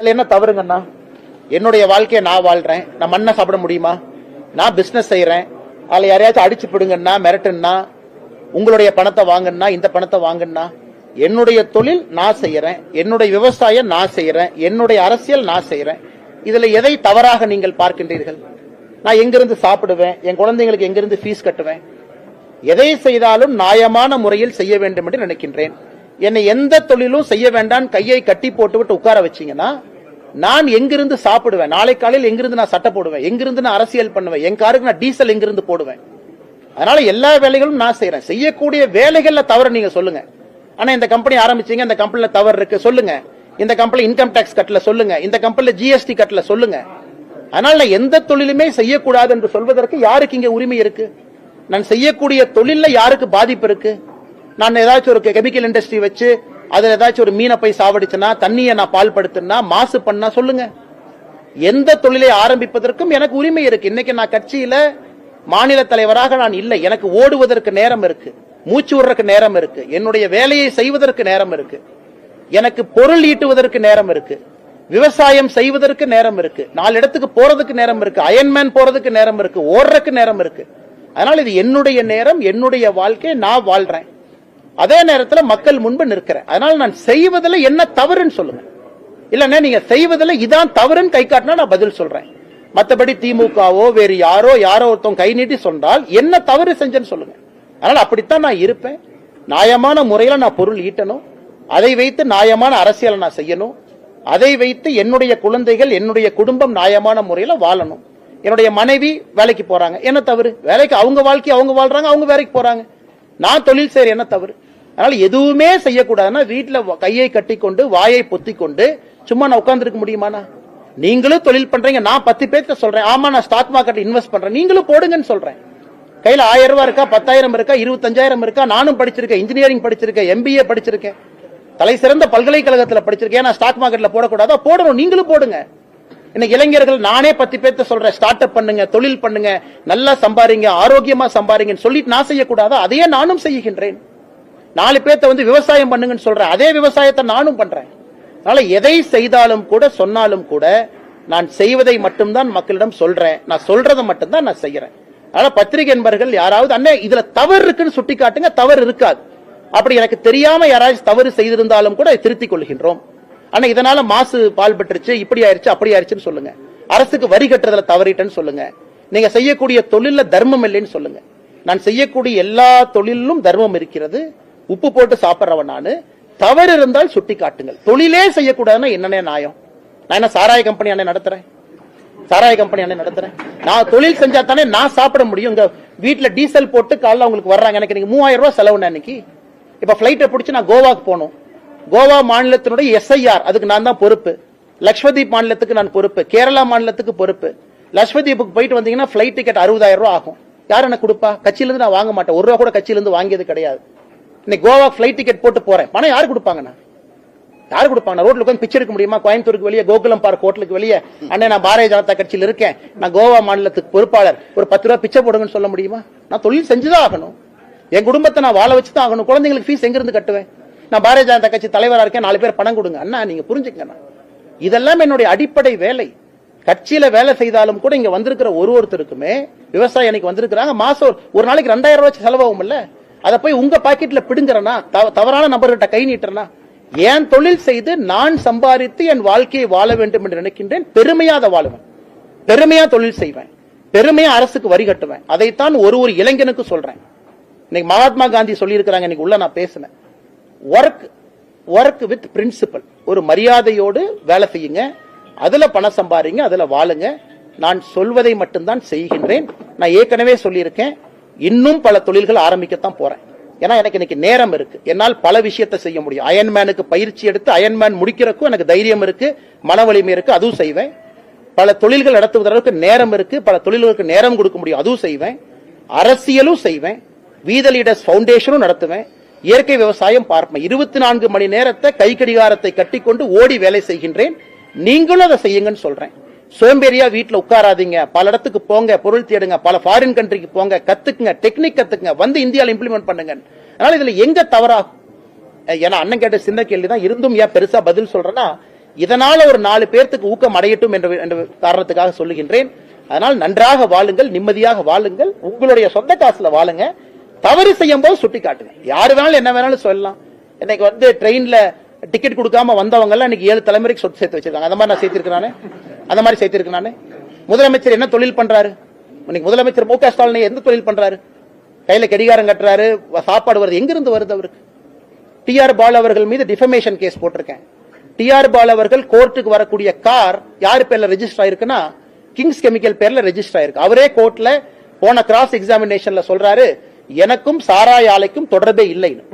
என்ன தவறுங்கண்ணா? என்னுடைய வாழ்க்கையை நான் வாழ்றேன். நான் மண்ணை சாப்பிட முடியுமா? நான் பிஸ்னஸ் செய்யறேன் அதில் யாரையாச்சும் அடிச்சு பிடுங்கன்னா மிரட்டுன்னா உங்களுடைய பணத்தை வாங்குன்னா இந்த பணத்தை வாங்குன்னா என்னுடைய தொழில் நான் செய்யறேன் என்னுடைய விவசாயம் நான் செய்யறேன் என்னுடைய அரசியல் நான் செய்யறேன் இதுல எதை தவறாக நீங்கள் பார்க்கின்றீர்கள்? நான் எங்கிருந்து சாப்பிடுவேன்? என் குழந்தைங்களுக்கு எங்கிருந்து ஃபீஸ் கட்டுவேன்? எதை செய்தாலும் நியாயமான முறையில் செய்ய வேண்டும் என்று நினைக்கின்றேன். என்னை எந்த தொழிலும் செய்ய வேண்டாம் கையை கட்டி போட்டுவிட்டு உட்கார வச்சீங்கன்னா நான் எங்கிருந்து சாப்பிடுவேன்? நாளை காலையில் எங்கிருந்து நான் சட்டை போடுவேன்? எங்கிருந்து நான் அரசியல் பண்ணுவேன்? என் காருக்கு நான் டீசல் எங்கிருந்து போடுவேன்? அதனால எல்லா வேலைகளும் நான் செய்யறேன் செய்யக்கூடிய வேலைகள்ல தவறு நீங்க சொல்லுங்க. ஆனா இந்த கம்பெனி ஆரம்பிச்சீங்க இந்த கம்பெனில தவறு இருக்கு சொல்லுங்க. இந்த கம்பெனி இன்கம் டாக்ஸ் கட்டல சொல்லுங்க. இந்த கம்பெனில ஜிஎஸ்டி கட்டல சொல்லுங்க. அதனால நான் எந்த தொழிலுமே செய்யக்கூடாது என்று சொல்வதற்கு யாருக்கு இங்க உரிமை இருக்கு? நான் செய்யக்கூடிய தொழில்ல யாருக்கு பாதிப்பு இருக்கு? நான் ஏதாச்சும் ஒரு கெமிக்கல் இண்டஸ்ட்ரி வச்சு அதுல ஏதாச்சும் ஒரு மீனை போய் சாவடிச்சுனா தண்ணியை நான் பால் படுத்தினா மாசு பண்ணா சொல்லுங்க. எந்த தொழிலை ஆரம்பிப்பதற்கும் எனக்கு உரிமை இருக்கு. இன்னைக்கு நான் கட்சியில மாநில தலைவராக நான் இல்லை. எனக்கு ஓடுவதற்கு நேரம் இருக்கு. மூச்சு விடுறதுக்கு நேரம் இருக்கு. என்னுடைய வேலையை செய்வதற்கு நேரம் இருக்கு. எனக்கு பொருள் ஈட்டுவதற்கு நேரம் இருக்கு. விவசாயம் செய்வதற்கு நேரம் இருக்கு. நாலு இடத்துக்கு போறதுக்கு நேரம் இருக்கு. அயன்மேன் போறதுக்கு நேரம் இருக்கு. ஓடுறதுக்கு நேரம் இருக்கு. அதனால இது என்னுடைய நேரம் என்னுடைய வாழ்க்கை நான் வாழ்றேன். அதே நேரத்தில் மக்கள் முன்பு நிற்கிறேன் அதனால நான் செய்வதில் என்ன தவறுன்னு சொல்லுங்க. இல்லைன்னா நீங்க செய்வதில் இதான் தவறுன்னு கை காட்டினா நான் பதில் சொல்றேன். மற்றபடி திமுகவோ வேறு யாரோ யாரோ ஒருத்தவங்க கை நீட்டி சொன்னால் என்ன தவறு செஞ்சேன்னு சொல்லுங்க. அதனால அப்படித்தான் நான் இருப்பேன். நியாயமான முறையில் நான் பொருள் ஈட்டணும். அதை வைத்து நியாயமான அரசியலை நான் செய்யணும். அதை வைத்து என்னுடைய குழந்தைகள் என்னுடைய குடும்பம் நியாயமான முறையில் வாழணும். என்னுடைய மனைவி வேலைக்கு போறாங்க. என்ன தவறு? வேலைக்கு அவங்க வாழ்க்கை அவங்க வாழ்றாங்க அவங்க வேலைக்கு போறாங்க. நான் தொழில் செய்யற என்ன தவறு? அதனால எதுவுமே செய்யக்கூடாதுன்னா வீட்டுல கையை கையை கட்டிக்கொண்டு வாயை பொத்தி கொண்டு சும்மா நான் உட்காந்துருக்க முடியுமாண்ணா? நீங்களும் தொழில் பண்றீங்க. நான் பத்து பேர்த்த சொல்றேன். ஆமா நான் ஸ்டாக் மார்க்கெட் இன்வெஸ்ட் பண்றேன். நீங்களும் போடுங்கன்னு சொல்றேன். கையில ஆயிரம் ரூபாய் இருக்கா? பத்தாயிரம் இருக்கா? இருபத்தஞ்சாயிரம் இருக்கா? நானும் படிச்சிருக்கேன். இன்ஜினியரிங் படிச்சிருக்கேன். எம்பிஏ படிச்சிருக்கேன். தலை சிறந்த பல்கலைக்கழகத்துல படிச்சிருக்கேன். நான் ஸ்டாக் மார்க்கெட்ல போடக்கூடாதா? போடணும். நீங்களும் போடுங்க. இன்னைக்கு இளைஞர்கள் நானே பத்து பேர்த்த சொல்றேன். ஸ்டார்ட் அப் பண்ணுங்க தொழில் பண்ணுங்க. நல்லா சம்பாரிங்க ஆரோக்கியமா சம்பாரிங்கன்னு சொல்லிட்டு நான் செய்யக்கூடாதா? அதையே நானும் செய்கின்றேன். நாலு பேர்த்த வந்து விவசாயம் பண்ணுங்கன்னு சொல்றேன் அதே விவசாயத்தை நானும் பண்றேன். அதனால எதை செய்தாலும் கூட சொன்னாலும் கூட நான் செய்வதை மட்டும்தான் மக்களிடம் சொல்றேன். நான் சொல்றதை மட்டும்தான் நான் செய்யறேன். அதனால பத்திரிகை என்பர்கள் யாராவது அண்ணே இதுல தவறு இருக்குன்னு சுட்டி காட்டுங்க தவறு இருக்காது. அப்படி எனக்கு தெரியாம யாராச்சும் தவறு செய்திருந்தாலும் கூட திருத்திக் கொள்கின்றோம். ஆனா இதனால மாசு பால் பெற்றுச்சு இப்படி ஆயிருச்சு அப்படி ஆயிருச்சுன்னு சொல்லுங்க. அரசுக்கு வரி கட்டுறதுல தவறிட்டேன்னு சொல்லுங்க. நீங்க செய்யக்கூடிய தொழில தர்மம் இல்லைன்னு சொல்லுங்க. நான் செய்யக்கூடிய எல்லா தொழிலும் தர்மம் இருக்கிறது. உப்பு போட்டு சாப்பிடுறவன் நானு. தவறு இருந்தால் சுட்டி காட்டுங்கள். தொழிலே செய்யக்கூடாதுன்னா என்னன்னே நியாயம். நான் என்ன சாராய கம்பெனி அண்ணே நடத்துறேன்? சாராய கம்பெனி அண்ணே நடத்துறேன். நான் தொழில் செஞ்சா தானே நான் சாப்பிட முடியும். இங்க வீட்டுல டீசல் போட்டு காலைல உங்களுக்கு வர்றாங்க. எனக்கு இன்னைக்கு மூவாயிரம் ரூபாய் செலவு அன்னைக்கு இப்ப பிளைட்டை பிடிச்சி நான் கோவாக்கு போகணும். கோவா மாநிலத்தினுடைய எஸ்ஐஆர் அதுக்கு நான் தான் பொறுப்பு. லக்ஷ்மதீப் மாநிலத்துக்கு நான் பொறுப்பு. கேரளா மாநிலத்துக்கு பொறுப்பு. லக்ஷ்மதீப்புக்கு போயிட்டு வந்தீங்கன்னா ஃபிளைட் டிக்கெட் அறுபதாயிரம் ரூபாய் ஆகும். யார் எனக்கு கொடுப்பா? கட்சியிலிருந்து நான் வாங்க மாட்டேன். ஒரு ரூபா கூட கட்சியிலிருந்து வாங்கியது கிடையாது. இன்னைக்கு கோவா ஃபிளைட் டிக்கெட் போட்டு போறேன். பணம் யாரு கொடுப்பாங்கண்ணா? யாரு கொடுப்பாங்க? ரோட்ல உட்காந்து பிச்சை எடுக்க முடியுமா? கோயம்புத்தூருக்கு வெளியே கோகுலம் பார்க் ஹோட்டலுக்கு வெளியே? அண்ணே நான் பாரதிய ஜனதா கட்சியில் இருக்கேன். நான் கோவா மாநிலத்துக்கு பொறுப்பாளர். ஒரு பத்து ரூபா பிச்சை போடுங்கன்னு சொல்ல முடியுமா? நான் தொழில் செஞ்சுதான் ஆகணும். என் குடும்பத்தை நான் வாழ வச்சு தான் ஆகணும். குழந்தைங்களுக்கு ஃபீஸ் எங்கிருந்து கட்டுவேன்? நான் பாரதிய ஜனதா கட்சி தலைவராக இருக்கேன். நாலு பேர் பணம் கொடுங்க. அண்ணா நீங்க புரிஞ்சுக்கண்ணா இதெல்லாம் என்னுடைய அடிப்படை வேலை. கட்சியில வேலை செய்தாலும் கூட இங்க வந்திருக்கிற ஒரு ஒருத்தருக்குமே விவசாயி அன்னைக்கு வந்திருக்கிறாங்க. மாசம் ஒரு- நாளைக்கு ரெண்டாயிரம் ரூபாய் செலவாகும் இல்லை அதை போய் உங்க பாக்கெட்ல பிடுங்குறனா தவ- தவறான நபர்கிட்ட கை நீட்டுறனா ஏன் தொழில் செய்து நான் சம்பாதித்து என் வாழ்க்கையை வாழ வேண்டும் என்று நினைக்கின்றேன்? பெருமையா அதை வாழுவேன். பெருமையா தொழில் செய்வேன். பெருமையா அரசுக்கு வரி கட்டுவேன். அதைத்தான் ஒரு ஒரு இளைஞனுக்கு சொல்றேன். இன்னைக்கு மகாத்மா காந்தி சொல்லியிருக்கிறாங்க இன்னைக்கு உள்ள நான் பேசினேன். ஒர்க் ஒர்க் வித் பிரின்சிபல் ஒரு மரியாதையோடு வேலை செய்யுங்க. அதுல பணம் சம்பாதிங்க அதுல வாழுங்க. நான் சொல்வதை மட்டும்தான் செய்கின்றேன். நான் ஏற்கனவே சொல்லியிருக்கேன். இன்னும் பல தொழில்கள் ஆரம்பிக்கத்தான் போறேன். ஏன்னா எனக்கு இன்னைக்கு நேரம் இருக்கு. என்னால் பல விஷயத்தை செய்ய முடியும். அயன்மேனுக்கு பயிற்சி எடுத்து அயன்மேன் முடிக்கிறதுக்கும் எனக்கு தைரியம் இருக்கு மன வலிமை இருக்கு அதுவும் செய்வேன். பல தொழில்கள் நடத்துவதற்கு நேரம் இருக்கு பல தொழில்களுக்கு நேரம் கொடுக்க முடியும் அதுவும் செய்வேன். அரசியலும் செய்வேன். வீத லீடர்ஸ் ஃபவுண்டேஷனும் நடத்துவேன். இயற்கை விவசாயம் பார்ப்பேன். இருபத்தி நான்கு மணி நேரத்தை கை கடிகாரத்தை கட்டிக்கொண்டு ஓடி வேலை செய்கின்றேன். நீங்களும் அதை செய்யுங்கன்னு சொல்றேன். சோம்பேறியா வீட்டுல உட்காராதீங்க. பல இடத்துக்கு போங்க பொருள் தேடுங்க பல ஃபாரின் கண்ட்ரிக்கு போங்க கத்துக்குங்க டெக்னிக் கத்துக்குங்க வந்து இந்தியால இம்ப்ளிமெண்ட் பண்ணுங்க அதனால இதுல எங்க தவறாகும்? ஏன்னா அண்ணன் கேட்ட சின்ன கேள்வி தான் இருந்தும் ஏன் பெருசா பதில் சொல்றேன்னா இதனால ஒரு நாலு பேர்த்துக்கு ஊக்கம் அடையட்டும் என்ற காரணத்துக்காக சொல்லுகின்றேன். அதனால் நன்றாக வாழுங்கள் நிம்மதியாக வாழுங்கள் உங்களுடைய சொந்த காசுல வாழுங்க. தவறு செய்யும் போது சுட்டி காட்டுங்க யாரு வேணாலும் என்ன வேணாலும் சொல்லலாம். இன்னைக்கு வந்து ட்ரெயின்ல டிக்கெட் கொடுக்காம வந்தவங்க எல்லாம் இன்னைக்கு ஏழு தலைமுறைக்கு சொத்து சேர்த்து வச்சிருக்காங்க. அந்த மாதிரி நான் சேர்த்திருக்கிறானே அந்த மாதிரி சேர்த்திருக்கிறானே முதலமைச்சர் என்ன தொழில் பண்றாரு? இன்னைக்கு முதலமைச்சர் மு க ஸ்டாலின் எந்த தொழில் பண்றாரு? கையில கடிகாரம் கட்டுறாரு சாப்பாடு வருது. எங்கிருந்து வருது அவருக்கு? டி ஆர் பால் அவர்கள் மீது டிஃபமேஷன் கேஸ் போட்டிருக்கேன். டிஆர் பால் அவர்கள் கோர்ட்டுக்கு வரக்கூடிய கார் யார் பேர்ல ரெஜிஸ்டர் ஆயிருக்குன்னா கிங்ஸ் கெமிக்கல் பேர்ல ரெஜிஸ்டர் ஆயிருக்கு. அவரே கோர்ட்ல போன கிராஸ் எக்ஸாமினேஷன்ல சொல்றாரு எனக்கும் சாராய ஆலைக்கும் தொடர்பே இல்லைன்னு.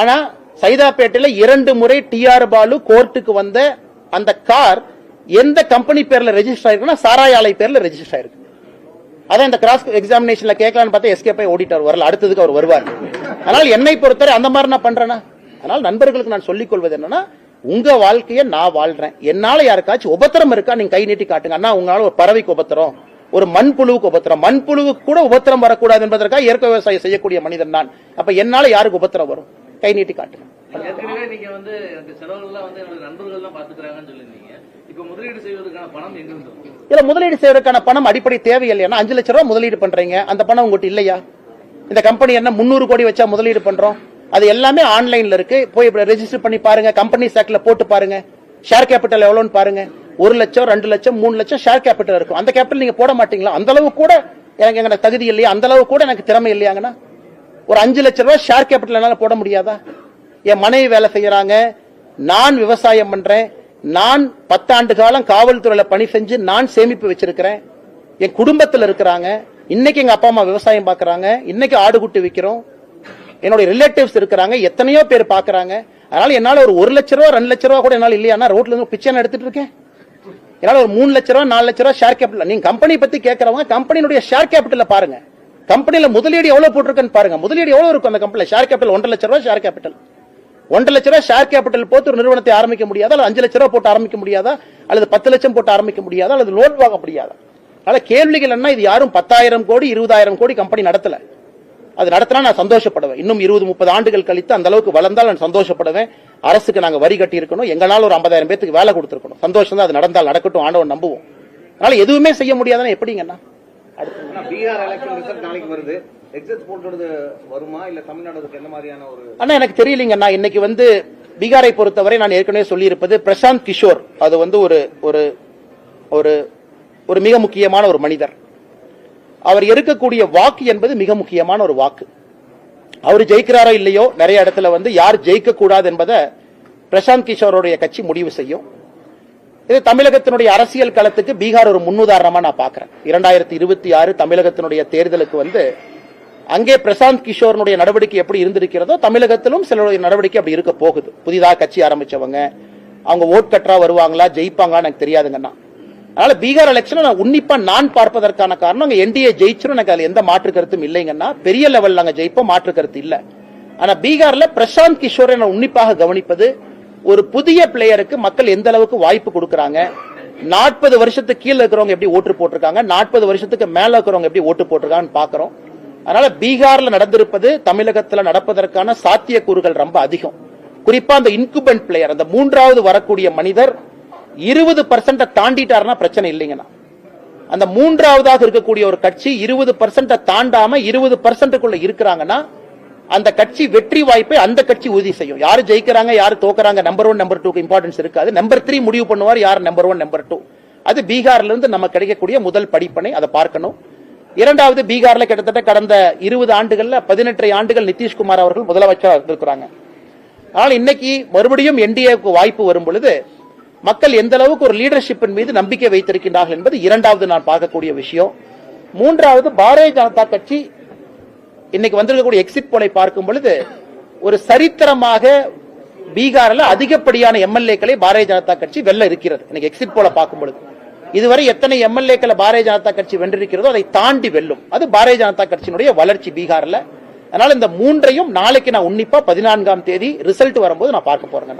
ஆனா சைதாப்பேட்டையில இரண்டு முறை டிஆர் பாலு கோர்ட்டுக்கு வந்த அந்த கார் எந்த கம்பெனி பேர்ல ரெஜிஸ்டர் ஆயிருக்குன்னா சாராய ஆலை பேர்ல ரெஜிஸ்டர் ஆயிருக்கு. அதான் இந்த கிராஸ் எக்ஸாமினேஷன்ல கேட்கலான்னு பார்த்தா எஸ்கேப் போய் ஓடிட்டார். வரல அடுத்ததுக்கு அவர் வருவார். அதனால் என்னை பொறுத்தவரை அந்த மாதிரி நான் பண்றேன்னா அதனால் நண்பர்களுக்கு நான் சொல்லிக் கொள்வது என்னன்னா உங்க வாழ்க்கையை நான் வாழ்றேன். என்னால யாருக்காச்சும் உபத்திரம் இருக்கா? நீங்க கை நீட்டி காட்டுங்க. அண்ணா உங்களால ஒரு பறவைக்கு உபத்திரம் ஒரு மண்புழுவுக்கு உபத்திரம். மண்புழுவுக்கு கூட உபத்திரம் வரக்கூடாது என்பதற்காக இயற்கை விவசாயம் செய்யக்கூடிய மனிதன் நான். அப்ப என்னால யாருக்கு உபத்திரம் வரும்? கை நீட்டி காட்டுங்க ஏற்கனவே நீங்க வந்து எனக்கு செலவுகள்லாம் வந்து என்னோட நண்பர்கள் தான் பாத்துக்கிறாங்கன்னு சொல்லியிருந்தீங்க. இப்ப முதலீடு செய்வதற்கான பணம் எங்க இருந்து வரும்? இதுல முதலீடு செய்வதற்கான பணம் அடிப்படை தேவை இல்லையா அஞ்சு லட்சம் ரூபாய் முதலீடு பண்றீங்க. அந்த பணம் உங்ககிட்ட இல்லையா? இந்த கம்பெனி என்ன முந்நூறு கோடி வச்சா முதலீடு பண்றோம்? அது எல்லாமே ஆன்லைன்ல இருக்கு. போய் ரெஜிஸ்டர் பண்ணி பாருங்க. கம்பெனி சாக்ல போட்டு பாருங்க. ஷேர் கேபிட்டல் எவ்வளவுன்னு பாருங்க. ஒரு லட்சம் ரெண்டு லட்சம் மூணு லட்சம் ஷேர் கேபிட்டல் இருக்கும். அந்த கேபிட்டல் நீங்க போட மாட்டீங்களா? அந்த அளவு கூட எனக்கு எங்க தகுதி இல்லையா? அந்த அளவு கூட எனக்கு திறமை இல்லையாங்கன்னா ஒரு அஞ்சு லட்சம் ரூபாய் ஷேர் கேபிட்டல் என்னால் போட முடியாதா? என் மனைவி வேலை செய்யறாங்க. நான் விவசாயம் பண்றேன். நான் பத்தாண்டு காலம் காவல்துறையில பணி செஞ்சு நான் சேமிப்பு வச்சிருக்கிறேன். என் குடும்பத்தில் இருக்கிறாங்க. இன்னைக்கு எங்க அப்பா அம்மா விவசாயம் பாக்குறாங்க. இன்னைக்கு ஆடு குட்டி விற்கிறோம் என்னுடைய ரிலேட்டிவ்ஸ் இருக்கிறாங்க. எத்தனையோ பேர் பாக்குறாங்க. அதனால என்னால ஒரு ஒரு லட்ச ரூபா ரெண்டு லட்ச ரூபா கூட என்னால இல்லையா? ரோட்ல இருந்து பிச்சை எடுத்துட்டு இருக்கேன். என்னால ஒரு மூணு லட்ச ரூபா நாலு லட்ச ரூபா ஷேர் கேபிட்டல் நீங்க கம்பெனி பத்தி கேட்கறவங்க கம்பெனியுடைய ஷேர் கேபிட்டல பாருங்க. கம்பெனியில முதலீடு எவ்வளவு போட்டிருக்குன்னு பாருங்க. முதலீடு எவ்வளவு இருக்கும் அந்த கம்பெனில ஷேர் கேபிட்டல் ஒன்றரை லட்ச ரூபா ஷேர் கேபிட்டல் ஒன்றரை லட்ச ரூபாய் ஷேர் கேபிட்டல் போட்டு ஒரு நிறுவனத்தை ஆரம்பிக்க முடியாதா? அல்லது அஞ்சு லட்ச ரூபாய் போட்டு ஆரம்பிக்க முடியாதா? அல்லது பத்து லட்சம் போட்டு ஆரம்பிக்க முடியாதா? அல்லது லோன் வாங்க முடியாதா? அதனால கேள்விகள் என்ன இது யாரும் பத்தாயிரம் கோடி இருபதாயிரம் கோடி கம்பெனி நடத்தல. அது நடத்தினா நான் சந்தோஷப்படுவேன். இன்னும் இருபது முப்பது ஆண்டுகள் கழித்து அந்த அளவுக்கு வளர்ந்தால் நான் சந்தோஷப்படுவேன். அரசுக்கு நாங்கள் வரி கட்டி இருக்கணும் எங்களால ஒரு ஐம்பதாயிரம் பேத்துக்கு வேலை கொடுத்துருக்கணும். சந்தோஷம் தான் அது நடந்தால் நடக்கட்டும் ஆண்டவன் நம்புவோம். அதனால எதுவுமே செய்ய முடியாதுன்னா எப்படிங்கண்ணா? அண்ணா எனக்கு தெரியலீங்கண்ணா இன்னைக்கு வந்து பீகாரை பொறுத்தவரை நான் ஏற்கனவே சொல்லியிருப்பது பிரசாந்த் கிஷோர். அது வந்து ஒரு ஒரு ஒரு ஒரு மிக முக்கியமான ஒரு மனிதர். அவர் இருக்கக்கூடிய வாக்கு என்பது மிக முக்கியமான ஒரு வாக்கு. அவர் ஜெயிக்கிறாரோ இல்லையோ நிறைய இடத்துல வந்து யார் ஜெயிக்க கூடாது என்பதை பிரசாந்த் கிஷோருடைய கட்சி முடிவு செய்யும். இது தமிழகத்தினுடைய அரசியல் களத்துக்கு பீகார் ஒரு முன்னுதாரணமா நான் பாக்குறேன் இரண்டாயிரத்தி இருபத்தி ஆறு தமிழகத்தினுடைய தேர்தலுக்கு வந்து அங்கே பிரசாந்த் கிஷோரனுடைய நடவடிக்கை எப்படி இருந்திருக்கிறதோ தமிழகத்திலும் சிலருடைய நடவடிக்கை அப்படி இருக்க போகுது. புதிதாக கட்சி ஆரம்பிச்சவங்க அவங்க ஓட் கட்டரா வருவாங்களா ஜெயிப்பாங்களான்னு எனக்கு தெரியாதுங்கண்ணா அதனால பீகார் எலெக்ஷன் நான் உன்னிப்பா நான் பார்ப்பதற்கான காரணம் அங்க என்டிஏ ஜெயிச்சிரும் எனக்கு அதுல எந்த மாற்று கருத்தும் இல்லைங்கன்னா பெரிய லெவல் நாங்க ஜெயிப்போம் மாற்று கருத்து இல்ல. ஆனா பீகார்ல பிரசாந்த் கிஷோரை நான் உன்னிப்பாக கவனிப்பது ஒரு புதிய பிளேயருக்கு மக்கள் எந்த அளவுக்கு வாய்ப்பு கொடுக்கறாங்க? நாற்பது வருஷத்துக்கு கீழே இருக்கிறவங்க எப்படி ஓட்டு போட்டிருக்காங்க? நாற்பது வருஷத்துக்கு மேல இருக்கிறவங்க எப்படி ஓட்டு போட்டிருக்காங்கன்னு பாக்குறோம். அதனால பீகார்ல நடந்திருப்பது தமிழகத்துல நடப்பதற்கான சாத்தியக்கூறுகள் ரொம்ப அதிகம். குறிப்பா அந்த இன்குபென்ட் பிளேயர் அந்த மூன்றாவது வரக்கூடிய மனிதர் இருபது பர்சன்ட தாண்டிட்டாருன்னா பிரச்சனை இல்லைங்கண்ணா. அந்த மூன்றாவதாக இருக்கக்கூடிய ஒரு கட்சி இருபது பர்சன்ட தாண்டாம இருபது பர்சன்ட்டுக்குள்ள இருக்கிறாங்கன்னா அந்த கட்சி வெற்றி வாய்ப்பை அந்த கட்சி உறுதி செய்யும். யாரு ஜெயிக்கிறாங்க யாரு தோக்குறாங்க நம்பர் ஒன் நம்பர் டூக்கு இம்பார்ட்டன்ஸ் இருக்காது. நம்பர் த்ரீ முடிவு பண்ணுவார் யார் நம்பர் ஒன் நம்பர் டூ அது பீகார்ல இருந்து நம்ம கிடைக்கக்கூடிய முதல் படிப்பனை அதை பார்க்கணும். இரண்டாவது பீகார்ல கிட்டத்தட்ட கடந்த இருபது ஆண்டுகள்ல பதினெட்டரை ஆண்டுகள் நிதிஷ்குமார் அவர்கள் முதலமைச்சராக இருந்திருக்கிறாங்க. ஆனால் இன்னைக்கு மறுபடியும் என்டிஏக்கு வாய்ப்பு வரும் பொழுது மக்கள் எந்த அளவுக்கு ஒரு லீடர்ஷிப்பின் மீது நம்பிக்கை வைத்திருக்கின்றார்கள் என்பது இரண்டாவது நான் பார்க்கக்கூடிய விஷயம். மூன்றாவது பாரதிய ஜனதா கட்சி இன்னைக்கு வந்திருக்கக்கூடிய எக்ஸிட் போலை பார்க்கும் பொழுது ஒரு சரித்திரமாக பீகாரில் அதிகப்படியான எம்எல்ஏக்களை பாரதிய ஜனதா கட்சி வெல்ல இருக்கிறது. இன்னைக்கு எக்ஸிட் போல பார்க்கும் பொழுது. இதுவரை எத்தனை எம்எல்ஏக்களை பாரதிய ஜனதா கட்சி வென்றிருக்கிறதோ அதை தாண்டி வெல்லும். அது பாரதிய ஜனதா கட்சியினுடைய வளர்ச்சி பீகாரில். அதனால இந்த மூன்றையும் நாளைக்கு நான் உன்னிப்பா பதினான்காம் தேதி ரிசல்ட் வரும்போது நான் பார்க்க போறேன்.